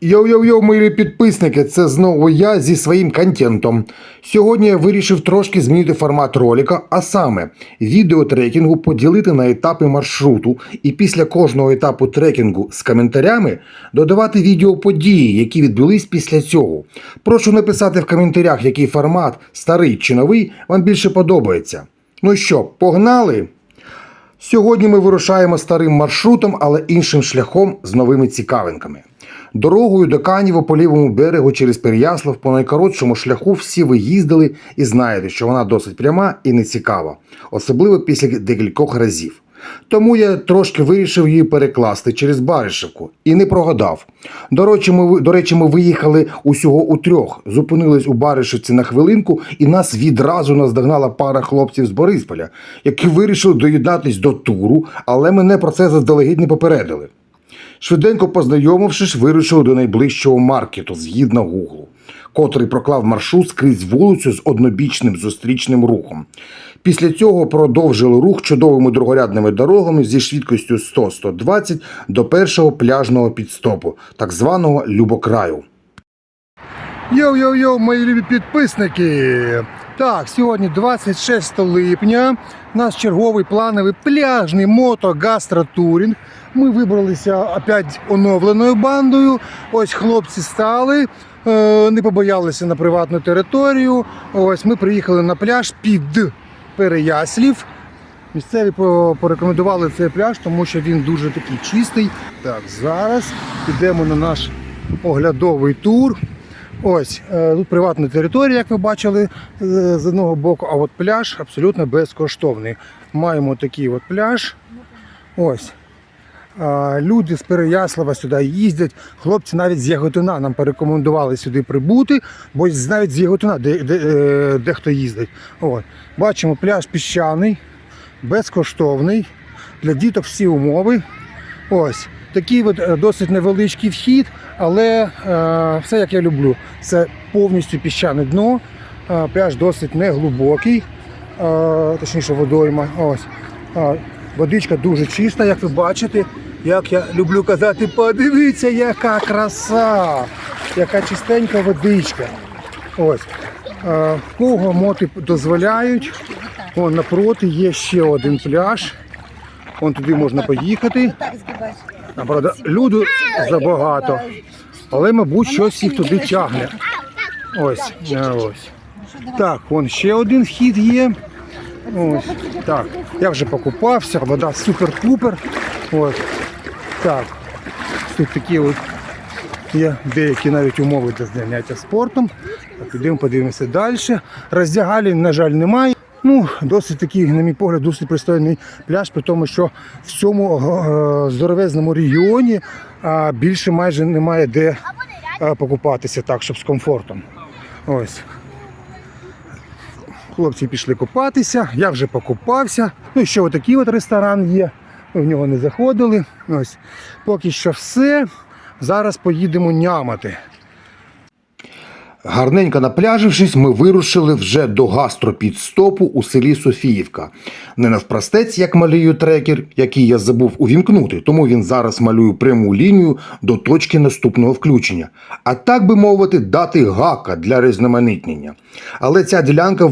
Йоу-йоу-йоу, мої підписники, це знову я зі своїм контентом. Сьогодні я вирішив трошки змінити формат ролика, а саме відео трекінгу поділити на етапи маршруту і після кожного етапу трекінгу з коментарями додавати відео події, які відбулись після цього. Прошу написати в коментарях, який формат, старий чи новий, вам більше подобається. Ну що, погнали? Сьогодні ми вирушаємо старим маршрутом, але іншим шляхом з новими цікавинками. Дорогою до Канєва по лівому берегу через Переяслав по найкоротшому шляху всі ви їздили і знаєте, що вона досить пряма і нецікава, особливо після декількох разів. Тому я трошки вирішив її перекласти через Баришевку і не прогадав. До речі, ми, до речі, ми виїхали усього у трьох, зупинились у Баришевці на хвилинку, і нас відразу наздогнала пара хлопців з Борисполя, які вирішили доєднатись до туру, але мене про це заздалегідь не попередили. Швиденько познайомившись, вирушили до найближчого маркету згідно Гуглу, котрий проклав маршрут скрізь вулицю з однобічним зустрічним рухом. Після цього продовжили рух чудовими другорядними дорогами зі швидкістю 100-120 до першого пляжного підстопу, так званого Любокраю. Йоу-йоу-йоу, мої любі підписники! Так, сьогодні 26 липня. У нас черговий плановий пляжний мото-гастротурінг. Ми вибралися опять оновленою бандою. Ось хлопці стали, е, не побоялися на приватну територію. Ось ми приїхали на пляж під Переяслів. Місцеві порекомендували цей пляж, тому що він дуже такий чистий. Так, зараз йдемо на наш оглядовий тур. Ось е, тут приватна територія, як ви бачили е, з одного боку, а от пляж абсолютно безкоштовний. Маємо такий от пляж. Ось. Люди з Переяслава сюди їздять. Хлопці навіть з Яготина нам порекомендували сюди прибути, бо навіть з Яготина де, де, е, дехто їздить. От. Бачимо, пляж піщаний, безкоштовний. Для діток всі умови. Ось. Такий от е, досить невеличкий вхід, але е, все як я люблю. Це повністю піщане дно. Е, пляж досить неглибокий, е, точніше водойма. Ось. Е, водичка дуже чиста, як ви бачите. Як я люблю казати, подивіться, яка краса, яка чистенька водичка. Ось. Е, кого моти дозволяють. Вон напроти є ще один пляж. Вон туди можна поїхати. Правда, люду забагато. Але, мабуть, щось їх туди тягне. Ось, е, ось. Так, вон ще один вхід є. Ось. Так, я вже покупався, вода супер-пупер. Ось. Так. Тут такі от є деякі навіть умови для заняття спортом. Так, ідемо подивимося далі. Роздягалень, на жаль, немає. Ну, досить такий, на мій погляд, досить пристойний пляж, при тому, що в цьому е, здоровезному регіоні більше майже немає де е, покупатися так, щоб з комфортом. Ось. Хлопці пішли купатися, я вже покупався. Ну і ще отакий от ресторан є. В нього не заходили. Ось. Поки що все. Зараз поїдемо нямати. Гарненько напляжившись, ми вирушили вже до гастропідстопу у селі Софіївка. Не навпростець, як малює трекер, який я забув увімкнути, тому він зараз малює пряму лінію до точки наступного включення. А так би мовити, дати гака для різноманітнення. Але ця ділянка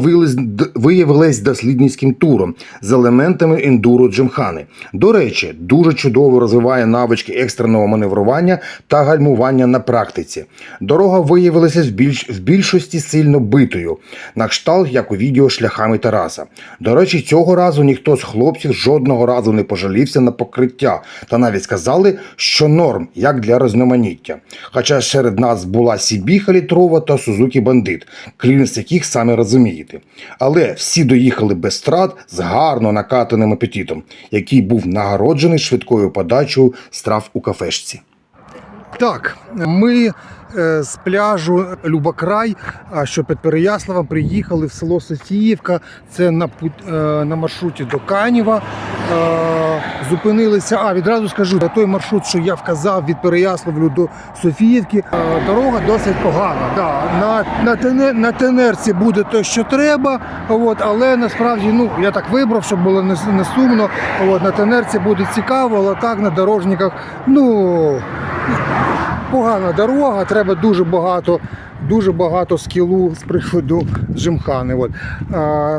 виявилась, дослідницьким туром з елементами ендуро джимхани. До речі, дуже чудово розвиває навички екстреного маневрування та гальмування на практиці. Дорога виявилася в, більш, в більшості сильно битою, на кшталт, як у відео шляхами Тараса. До речі, цього разу ніхто з хлопців жодного разу не пожалівся на покриття, та навіть сказали, що норм, як для різноманіття. Хоча серед нас була Сібіха літрова та Сузукі Бандит, клінс яких самі розумієте. Але всі доїхали без страт з гарно накатаним апетитом, який був нагороджений швидкою подачею страв у кафешці. Так, ми е, з пляжу Любокрай, що під Переяславом, приїхали в село Софіївка. Це на, е, на маршруті до Канєва. Е, зупинилися. А відразу скажу, той маршрут, що я вказав від Переяславлю до Софіївки, дорога досить погана. Да, на, на, на тенерці буде те, що треба, от, але насправді ну, я так вибрав, щоб було не, не сумно. От, на тенерці буде цікаво, але так на дорожниках, ну погана дорога, треба дуже багато, дуже багато скілу з приводу Джимхани. От.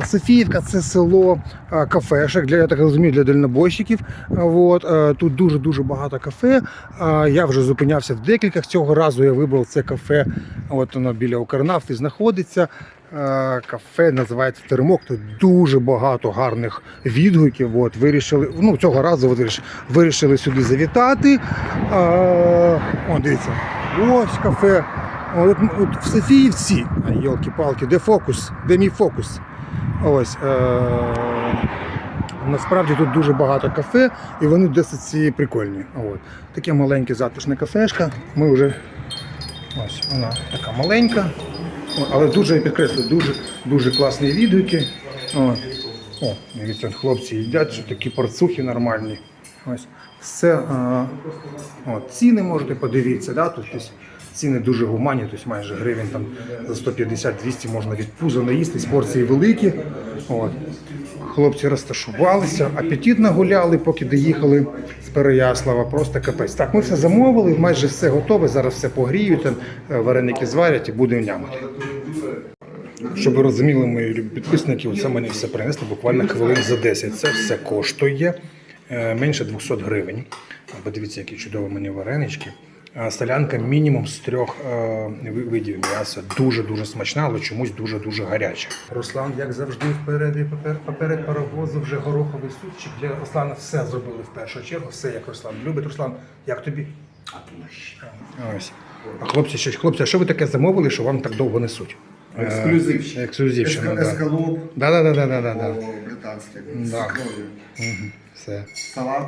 Софіївка це село а, кафешок, для, я так розумію, для дальнобойщиків. От. Тут дуже-дуже багато кафе. Я вже зупинявся в декількох. Цього разу я вибрав це кафе. От воно біля Укрнафти знаходиться. Кафе називається Теремок. Тут дуже багато гарних відгуків. От, вирішили, ну, цього разу от, вирішили, сюди завітати. О, дивіться, ось кафе. От, от в Софіївці. Йолки-палки, де фокус? Де мій фокус? Ось. Е, насправді тут дуже багато кафе, і вони досить прикольні. От. Таке маленьке затишне кафешка. Ми вже ось вона така маленька. Але дуже підкреслюю, дуже, дуже класні відгуки. О, о дивіться, хлопці їдять, такі порцухи нормальні. Ось. Все, а, от, ціни можете подивитися, да? тут десь ціни дуже гуманні, тобто майже гривень там за 150-200 можна від пуза наїстись, порції великі. От. Хлопці розташувалися, апетитно гуляли, поки доїхали з Переяслава. Просто капець. Так, ми все замовили, майже все готове. Зараз все погріють, там, е, вареники зварять і будемо нямати. Щоб ви розуміли, мої підписники, це мені все принесли буквально хвилин за 10. Це все коштує е, менше 200 гривень. Подивіться, які чудові мені варенички. А Солянка мінімум з трьох е, видів м'яса. Дуже-дуже смачна, але чомусь дуже-дуже гаряча. Руслан, як завжди, вперед поперед паровозу вже гороховий супчик. Для Руслана все зробили в першу чергу, все як Руслан любить. Руслан, як тобі? Ось. А хлопці, що, хлопці, а що ви таке замовили, що вам так довго несуть? Ексклюзивщина. Ексклюзивщина, да. Ескалоп Да, да, да, да, да, да, да. ікрою. Все. Салат.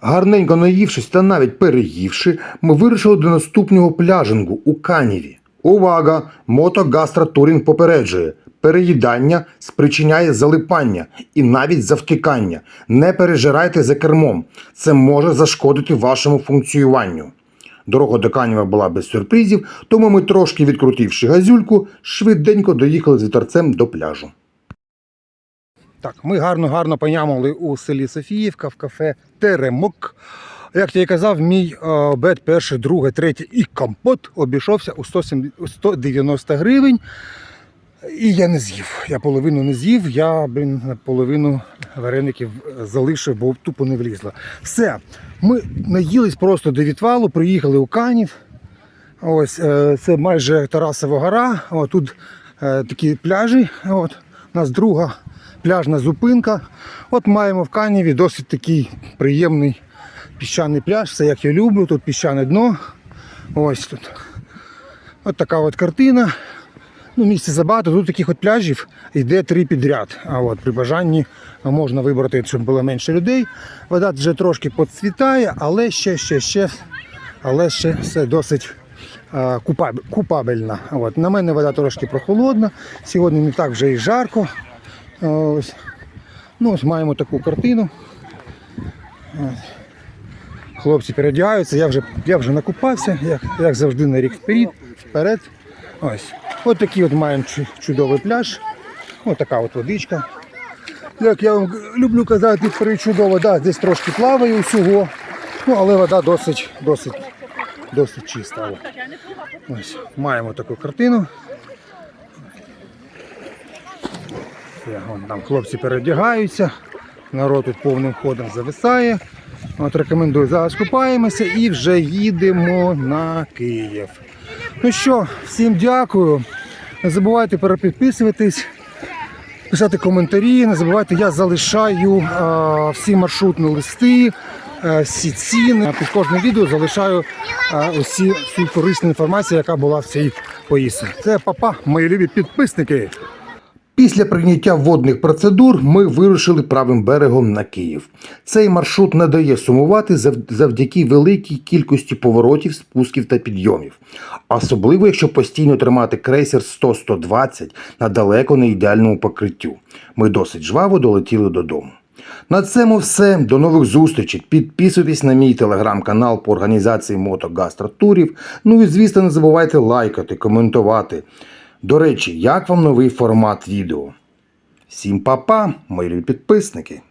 Гарненько наївшись та навіть переївши, ми вирушили до наступного пляжингу у Каніві. Увага! Мотогастротурінг попереджує. Переїдання спричиняє залипання і навіть завтикання. Не пережирайте за кермом. Це може зашкодити вашому функціюванню. Дорога до Канєва була без сюрпризів, тому ми, трошки відкрутивши газюльку, швиденько доїхали з вітерцем до пляжу. Так, ми гарно-гарно понямали у селі Софіївка в кафе Теремок. Як я і казав, мій е, обед перший, другий, третій і компот обійшовся у 190 гривень. І я не з'їв. Я половину не з'їв, я блін, половину вареників залишив, бо тупо не влізло. Все, ми наїлись просто до відвалу, приїхали у Канів. Ось е, це майже Тарасова гора. О, тут е, такі пляжі. От, у нас друга пляжна зупинка. От маємо в Каніві досить такий приємний піщаний пляж. Все як я люблю. Тут піщане дно. Ось тут. От така от картина. Ну, місця забагато. Тут таких от пляжів йде три підряд. А от при бажанні можна вибрати, щоб було менше людей. Вода вже трошки поцвітає, але ще, ще, ще, але ще все досить купаб- купабельна. От. На мене вода трошки прохолодна. Сьогодні не так вже і жарко. Ось. Ну, ось маємо таку картину. Хлопці передягаються, я вже, я вже накупався, як, як завжди на рік вперед. вперед. Ось. От такий от маємо чудовий пляж. Ось така от водичка. Як я вам люблю казати, причудово, да, десь трошки плаває усього, ну, але вода досить, досить, досить чиста. Ось, маємо таку картину. Все, вон там хлопці передягаються, народ тут повним ходом зависає. От рекомендую, зараз купаємося і вже їдемо на Київ. Ну що, всім дякую. Не забувайте перепідписуватись, писати коментарі. Не забувайте, я залишаю е, всі маршрутні листи, е, всі ціни. Під кожним відео залишаю усі всю корисну інформацію, яка була в цій поїздці. Це папа, мої любі підписники. Після прийняття водних процедур ми вирушили правим берегом на Київ. Цей маршрут не дає сумувати завдяки великій кількості поворотів, спусків та підйомів. Особливо, якщо постійно тримати крейсер 100-120 на далеко не ідеальному покриттю. Ми досить жваво долетіли додому. На цьому все. До нових зустрічей. Підписуйтесь на мій телеграм-канал по організації мотогастротурів. Ну і звісно, не забувайте лайкати, коментувати. До речі, як вам новий формат відео? Всім па-па, мої підписники!